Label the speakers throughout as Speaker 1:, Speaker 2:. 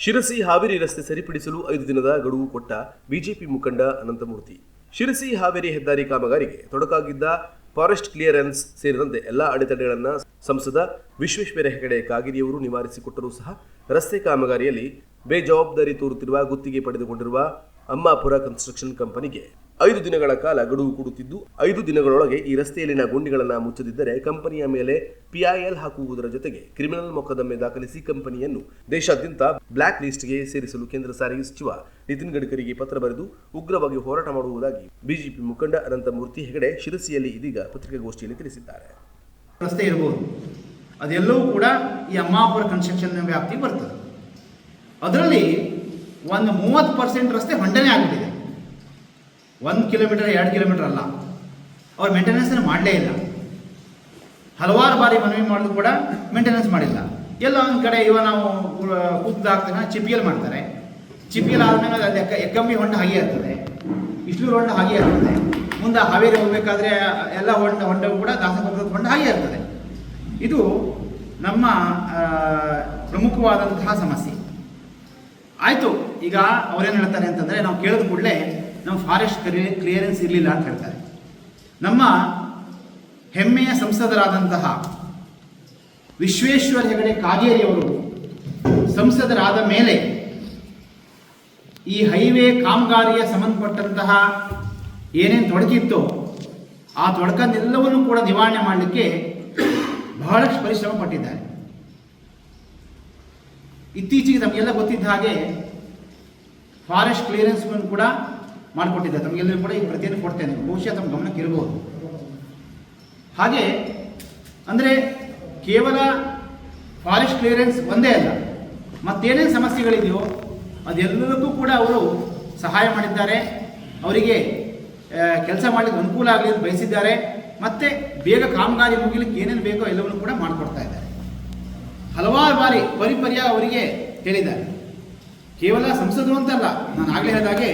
Speaker 1: ಶಿರಸಿ ಹಾವೇರಿ ರಸ್ತೆ ಸರಿಪಡಿಸಲು ಐದು ದಿನದ ಗಡುವು ಕೊಟ್ಟ ಬಿಜೆಪಿ ಮುಖಂಡ ಅನಂತಮೂರ್ತಿ. ಶಿರಸಿ ಹಾವೇರಿ ಹೆದ್ದಾರಿ ಕಾಮಗಾರಿಗೆ ತೊಡಕಾಗಿದ್ದ ಫಾರೆಸ್ಟ್ ಕ್ಲಿಯರೆನ್ಸ್ ಸೇರಿದಂತೆ ಎಲ್ಲಾ ಅಡೆತಡೆಗಳನ್ನು ಸಂಸದ ವಿಶ್ವೇಶ್ವರ ಹೆಗಡೆ ಕಾಗಿರಿಯವರು ನಿವಾರಿಸಿಕೊಟ್ಟರೂ ಸಹ ರಸ್ತೆ ಕಾಮಗಾರಿಯಲ್ಲಿ ಬೇಜವಾಬ್ದಾರಿ ತೋರುತ್ತಿರುವ ಗುತ್ತಿಗೆ ಪಡೆದುಕೊಂಡಿರುವ ಅಮ್ಮಾಪುರ ಕನ್ಸ್ಟ್ರಕ್ಷನ್ ಕಂಪನಿಗೆ ಐದು ದಿನಗಳ ಕಾಲ ಗಡುವು ಕೊಡುತ್ತಿದ್ದು, ಐದು ದಿನಗಳೊಳಗೆ ಈ ರಸ್ತೆಯಲ್ಲಿನ ಗುಂಡಿಗಳನ್ನು ಮುಚ್ಚದಿದ್ದರೆ ಕಂಪನಿಯ ಮೇಲೆ ಪಿಐಎಲ್ ಹಾಕುವುದರ ಜೊತೆಗೆ ಕ್ರಿಮಿನಲ್ ಮೊಕದ್ದಮೆ ದಾಖಲಿಸಿ ಕಂಪನಿಯನ್ನು ದೇಶಾದ್ಯಂತ ಬ್ಲಾಕ್ ಲಿಸ್ಟ್ಗೆ ಸೇರಿಸಲು ಕೇಂದ್ರ ಸಾರಿಗೆ ಸಚಿವ ನಿತಿನ್ ಗಡ್ಕರಿಗೆ ಪತ್ರ ಬರೆದು ಉಗ್ರವಾಗಿ ಹೋರಾಟ ಮಾಡುವುದಾಗಿ ಬಿಜೆಪಿ ಮುಖಂಡ ಅನಂತಮೂರ್ತಿ ಹೆಗಡೆ ಶಿರಸಿಯಲ್ಲಿ ಇದೀಗ ಪತ್ರಿಕಾಗೋಷ್ಠಿಯಲ್ಲಿ ತಿಳಿಸಿದ್ದಾರೆ.
Speaker 2: ರಸ್ತೆ ಇರಬಹುದು ಅದೆಲ್ಲವೂ ಕೂಡ ಈ ಅಮ್ಮಾಪುರ ಕನ್ಸ್ಟ್ರಕ್ಷನ್ ವ್ಯಾಪ್ತಿ ಬರ್ತದೆ. ಅದರಲ್ಲಿ ಒಂದು ಮೂವತ್ತು ಪರ್ಸೆಂಟ್ ರಸ್ತೆ ಹೊಂಡನೆ ಆಗಿಬಿಟ್ಟಿದೆ. ಒಂದು ಕಿಲೋಮೀಟರ್, ಎರಡು ಕಿಲೋಮೀಟರ್ ಅಲ್ಲ. ಅವ್ರು ಮೇಂಟೆನೆನ್ಸನ್ನು ಮಾಡಲೇ ಇಲ್ಲ. ಹಲವಾರು ಬಾರಿ ಮನವಿ ಮಾಡಿದ್ರು ಕೂಡ ಮೇಂಟೆನೆನ್ಸ್ ಮಾಡಿಲ್ಲ. ಎಲ್ಲ ಒಂದು ಕಡೆ ಇವಾಗ ನಾವು ಹಾಕ್ತಾನೆ ಚಿಪಿಎಲ್ ಮಾಡ್ತಾರೆ. ಚಿಪಿಯಲ್ಲಿ ಆದಮೇಲೆ ಅದು ಎಕ್ಕ ಎಕ್ಕಂಬಿ ಹೊಂಡ ಹಾಗೆ ಇರ್ತದೆ ಇಷ್ಟೂರು ಹೊಂಡ ಹಾಗೆ ಇರ್ತದೆ ಮುಂದೆ ಹಾವೇರಿ ಹೋಗಬೇಕಾದ್ರೆ ಎಲ್ಲ ಹೊಂಡ, ಹೊಂಡವು ಕೂಡ ದಾಸಪದ ಹೊಂಡ ಹಾಗೆ ಇರ್ತದೆ ಇದು ನಮ್ಮ ಪ್ರಮುಖವಾದಂತಹ ಸಮಸ್ಯೆ. ಆಯಿತು, ಈಗ ಅವರೇನು ಹೇಳ್ತಾರೆ ಅಂತಂದರೆ ನಾವು ಕೇಳಿದ ಕೂಡಲೇ ನಮ್ಮ ಫಾರೆಸ್ಟ್ ಕ್ಲಿಯರೆನ್ಸ್ ಇರಲಿಲ್ಲ ಅಂತ ಹೇಳ್ತಾರೆ. ನಮ್ಮ ಹೆಮ್ಮೆಯ ಸಂಸದರಾದಂತಹ ವಿಶ್ವೇಶ್ವರ ಹೆಗಡೆ ಕಾಗೇರಿಯವರು ಸಂಸದರಾದ ಮೇಲೆ ಈ ಹೈವೇ ಕಾಮಗಾರಿಯ ಸಂಬಂಧಪಟ್ಟಂತಹ ಏನೇನು ತೊಡಕಿತ್ತೋ ಆ ತೊಡಕನ್ನೆಲ್ಲವನ್ನೂ ಕೂಡ ನಿವಾರಣೆ ಮಾಡಲಿಕ್ಕೆ ಬಹಳಷ್ಟು ಪರಿಶ್ರಮ ಪಟ್ಟಿದ್ದಾರೆ. ಇತ್ತೀಚೆಗೆ ನಮಗೆಲ್ಲ ಗೊತ್ತಿದ್ದ ಹಾಗೆ ಫಾರೆಸ್ಟ್ ಕ್ಲಿಯರೆನ್ಸ್ ಕೂಡ ಮಾಡಿಕೊಟ್ಟಿದ್ದಾರೆ ತಮಗೆಲ್ಲರೂ ಕೂಡ ಈ ಪ್ರತಿಯನ್ನು ಕೊಡ್ತೇನೆ. ಬಹುಶಃ ತಮ್ಮ ಗಮನಕ್ಕೆ ಇರಬಹುದು ಹಾಗೆ, ಅಂದರೆ ಕೇವಲ ಫಾರೆಸ್ಟ್ ಕ್ಲಿಯರೆನ್ಸ್ ಒಂದೇ ಅಲ್ಲ, ಮತ್ತೇನೇನು ಸಮಸ್ಯೆಗಳಿದೆಯೋ ಅದೆಲ್ಲದಕ್ಕೂ ಕೂಡ ಅವರು ಸಹಾಯ ಮಾಡಿದ್ದಾರೆ. ಅವರಿಗೆ ಕೆಲಸ ಮಾಡಲಿಕ್ಕೆ ಅನುಕೂಲ ಆಗಲಿ ಅಂತ ಬಯಸಿದ್ದಾರೆ. ಮತ್ತು ಬೇಗ ಕಾಮಗಾರಿ ಮುಗಿಲಿಕ್ಕೆ ಏನೇನು ಬೇಕೋ ಎಲ್ಲವನ್ನು ಕೂಡ ಮಾಡಿಕೊಡ್ತಾ ಇದ್ದಾರೆ. ಹಲವಾರು ಬಾರಿ ಪರಿಪರ್ಯ ಅವರಿಗೆ ಹೇಳಿದ್ದಾರೆ. ಕೇವಲ ಸಂಸದರು ಅಂತಲ್ಲ, ನಾನು ಆಗಲೇ ಹೇಳಿದಾಗೆ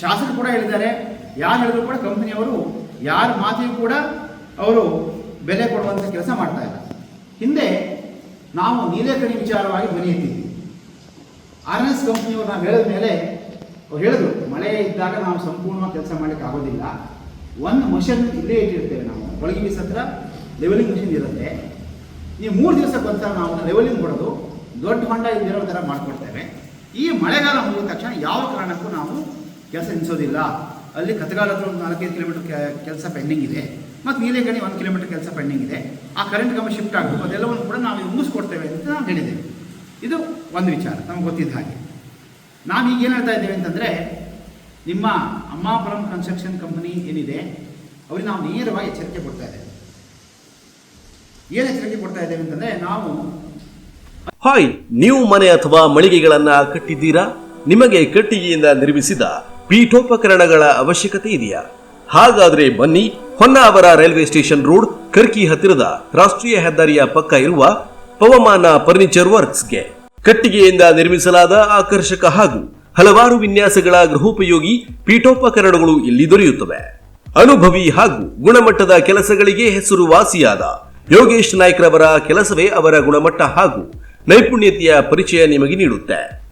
Speaker 2: ಶಾಸಕರು ಕೂಡ ಹೇಳಿದ್ದಾರೆ. ಯಾರು ಹೇಳಿದ್ರು ಕೂಡ ಕಂಪನಿಯವರು ಯಾರ ಮಾತಿಗೂ ಕೂಡ ಅವರು ಬೆಲೆ ಕೊಡುವಂಥ ಕೆಲಸ ಮಾಡ್ತಾ ಇಲ್ಲ. ಹಿಂದೆ ನಾವು ನೀಲೇಕಣಿ ವಿಚಾರವಾಗಿ ಧ್ವನಿ ಎತ್ತಿದ್ವಿ ಆರ್ ಎನ್ ಎಸ್ ಕಂಪ್ನಿಯವರು ನಾವು ಹೇಳಿದ ಮೇಲೆ ಅವ್ರು ಹೇಳಿದ್ರು, ಮಳೆ ಇದ್ದಾಗ ನಾವು ಸಂಪೂರ್ಣವಾಗಿ ಕೆಲಸ ಮಾಡಲಿಕ್ಕೆ ಆಗೋದಿಲ್ಲ. ಒಂದು ಮಷನ್ ಇಲ್ಲೇ ಇಟ್ಟಿರ್ತೇವೆ ನಾವು. ಒಳಗೆ ಬೀಸ್ ಹತ್ರ ಲೆವೆಲಿಂಗ್ ಮಷಿನ್ ಇರುತ್ತೆ. ಈ ಮೂರು ದಿವಸ ಒಂದ್ಸಲ ನಾವು ಲೆವೆಲಿಂಗ್ ಕೊಡೋದು ದೊಡ್ಡ ಹೊಂಡ ಇಲ್ಲಿರೋ ಥರ ಮಾಡಿಕೊಡ್ತೇವೆ. ಈ ಮಳೆಗಾಲ ಮುಗಿದ ತಕ್ಷಣ ಯಾವ ಕಾರಣಕ್ಕೂ ನಾವು ಕೆಲಸ ನಿಲ್ಲಿಸೋದಿಲ್ಲ ಅಲ್ಲಿ ಕತಗಾಲ ಹತ್ರ ಒಂದು ನಾಲ್ಕೈದು ಕಿಲೋಮೀಟರ್ ಕೆಲಸ ಪೆಂಡಿಂಗ್ ಇದೆ. ಮತ್ತು ನೀಲೇಗಣಿ ಒಂದು ಕಿಲೋಮೀಟರ್ ಕೆಲಸ ಪೆಂಡಿಂಗ್ ಇದೆ. ಆ ಕರೆಂಟ್ ಕಂಬ ಶಿಫ್ಟ್ ಆಗಬೇಕು. ಅದೆಲ್ಲವನ್ನು ಕೂಡ ನಾವು ಮುಗಿಸ್ಕೊಡ್ತೇವೆ ಅಂತ ನಾವು ಹೇಳಿದ್ದೇವೆ. ಇದು ಒಂದು ವಿಚಾರ. ನಮಗೆ ಗೊತ್ತಿದ್ದ ಹಾಗೆ. ನಾವು ಈಗ ಏನು ಹೇಳ್ತಾ ಇದ್ದೇವೆ ಅಂತಂದರೆ, ನಿಮ್ಮ ಅಮ್ಮಾಪುರಂ ಕನ್ಸ್ಟ್ರಕ್ಷನ್ ಕಂಪನಿ ಏನಿದೆ, ಅವ್ರಿಗೆ ನಾವು ನೇರವಾಗಿ ಎಚ್ಚರಿಕೆ ಕೊಡ್ತಾ ಇದ್ದೇವೆ. ಏನು ಎಚ್ಚರಿಕೆ ಕೊಡ್ತಾ ಇದ್ದೇವೆ ಅಂತಂದರೆ, ನಾವು
Speaker 1: ಹಾಯ್, ನೀವು ಮನೆ ಅಥವಾ ಮಳಿಗೆಗಳನ್ನು ಕಟ್ಟಿದ್ದೀರಾ? ನಿಮಗೆ ಕಟ್ಟಿಗೆಯಿಂದ ನಿರ್ಮಿಸಿದ ಪೀಠೋಪಕರಣಗಳ ಅವಶ್ಯಕತೆ ಇದೆಯಾ? ಹಾಗಾದ್ರೆ ಬನ್ನಿ Honnavar railway station road Karki ಹತ್ತಿರದ ರಾಷ್ಟ್ರೀಯ ಹೆದ್ದಾರಿಯ ಪಕ್ಕ ಇರುವ ಪವಮಾನ ಫರ್ನಿಚರ್ ವರ್ಕ್ಸ್ಗೆ. ಕಟ್ಟಿಗೆಯಿಂದ ನಿರ್ಮಿಸಲಾದ ಆಕರ್ಷಕ ಹಾಗೂ ಹಲವಾರು ವಿನ್ಯಾಸಗಳ ಗೃಹೋಪಯೋಗಿ ಪೀಠೋಪಕರಣಗಳು ಇಲ್ಲಿ ದೊರೆಯುತ್ತವೆ. ಅನುಭವಿ ಹಾಗೂ ಗುಣಮಟ್ಟದ ಕೆಲಸಗಳಿಗೆ ಹೆಸರುವಾಸಿಯಾದ ಯೋಗೇಶ್ ನಾಯ್ಕರವರ ಕೆಲಸವೇ ಅವರ ಗುಣಮಟ್ಟ ಹಾಗೂ ನೈಪುಣ್ಯತೆಯ ಪರಿಚಯ ನಿಮಗೆ ನೀಡುತ್ತೆ.